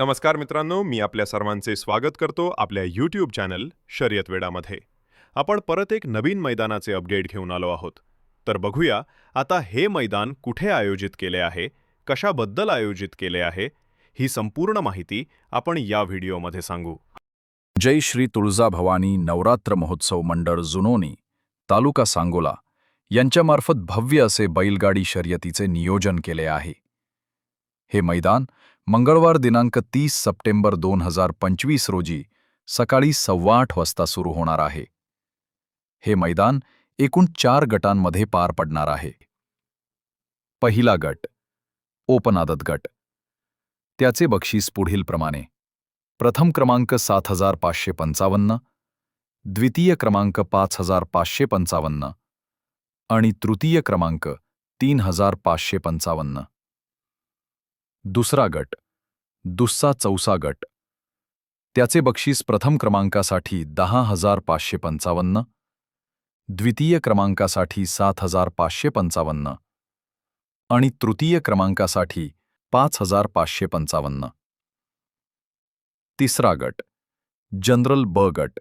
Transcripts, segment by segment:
नमस्कार मित्रांनो मी आपल्या सर्वांचे स्वागत करतो आपल्या यूट्यूब चॅनल शर्यत वेडामध्ये आपण परत एक नवीन मैदानाचे अपडेट घेऊन आलो आहोत. तर बघूया आता हे मैदान कुठे आयोजित केले आहे कशाबद्दल आयोजित केले आहे ही संपूर्ण माहिती आपण या व्हिडिओमध्ये सांगू. जय श्री तुळजाभवानी नवरात्र महोत्सव मंडळ जुनोनी तालुका सांगोला यांच्यामार्फत भव्य असे बैलगाडी शर्यतीचे नियोजन केले आहे. हे मैदान मंगळवार दिनांक तीस सप्टेंबर दोन हजार पंचवीस रोजी सकाळी सव्वा आठ वाजता सुरू होणार आहे. हे मैदान एकूण चार गटांमध्ये पार पडणार आहे. पहिला गट ओपन आदत गट. त्याचे बक्षीस पुढीलप्रमाणे प्रथम क्रमांक सात हजार पाचशे पंचावन्न द्वितीय क्रमांक पाच हजार पाचशे पंचावन्न आणि तृतीय क्रमांक तीन हजार पाचशे पंचावन्न. दुसरा गट दुस्सा चौसा गट. त्याचे बक्षीस प्रथम क्रमांकासाठी दहा हजार पाचशे पंचावन्न द्वितीय क्रमांकासाठी सात हजार पाचशे पंचावन्न आणि तृतीय क्रमांकासाठी पाच हजार पाचशे पंचावन्न. तिसरा गट जनरल ब गट.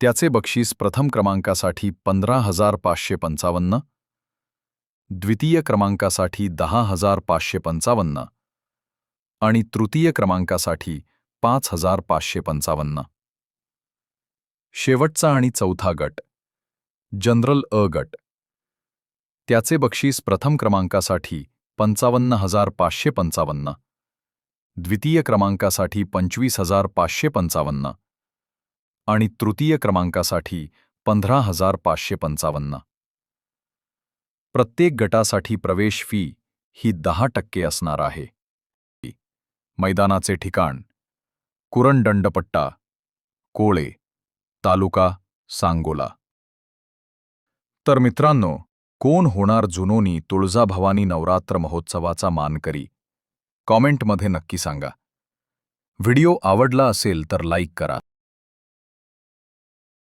त्याचे बक्षीस प्रथम क्रमांकासाठी पंधरा हजार पाचशे पंचावन्न द्वितीय क्रमांकासाठी दहा हजार पाचशे पंचावन्न आणि तृतीय क्रमांकासाठी पाच हजार पाचशे पंचावन्न. शेवटचा आणि चौथा गट जनरल अ गट. त्याचे बक्षीस प्रथम क्रमांकासाठी पंचावन्न हजार पाचशे पंचावन्न द्वितीय क्रमांकासाठी पंचवीस हजार पाचशे पंचावन्न आणि तृतीय क्रमांकासाठी पंधरा हजार पाचशे पंचावन्न. प्रत्येक गटासाठी प्रवेश फी ही दहा टक्के असणार आहे. मैदानाचे ठिकाण कुरणदंडपट्टा कोळे तालुका सांगोला. तर मित्रांनो कोण होणार जुनोनी तुळजाभवानी नवरात्र महोत्सवाचा मानकरी? कॉमेंटमध्ये नक्की सांगा. व्हिडिओ आवडला असेल तर लाईक करा.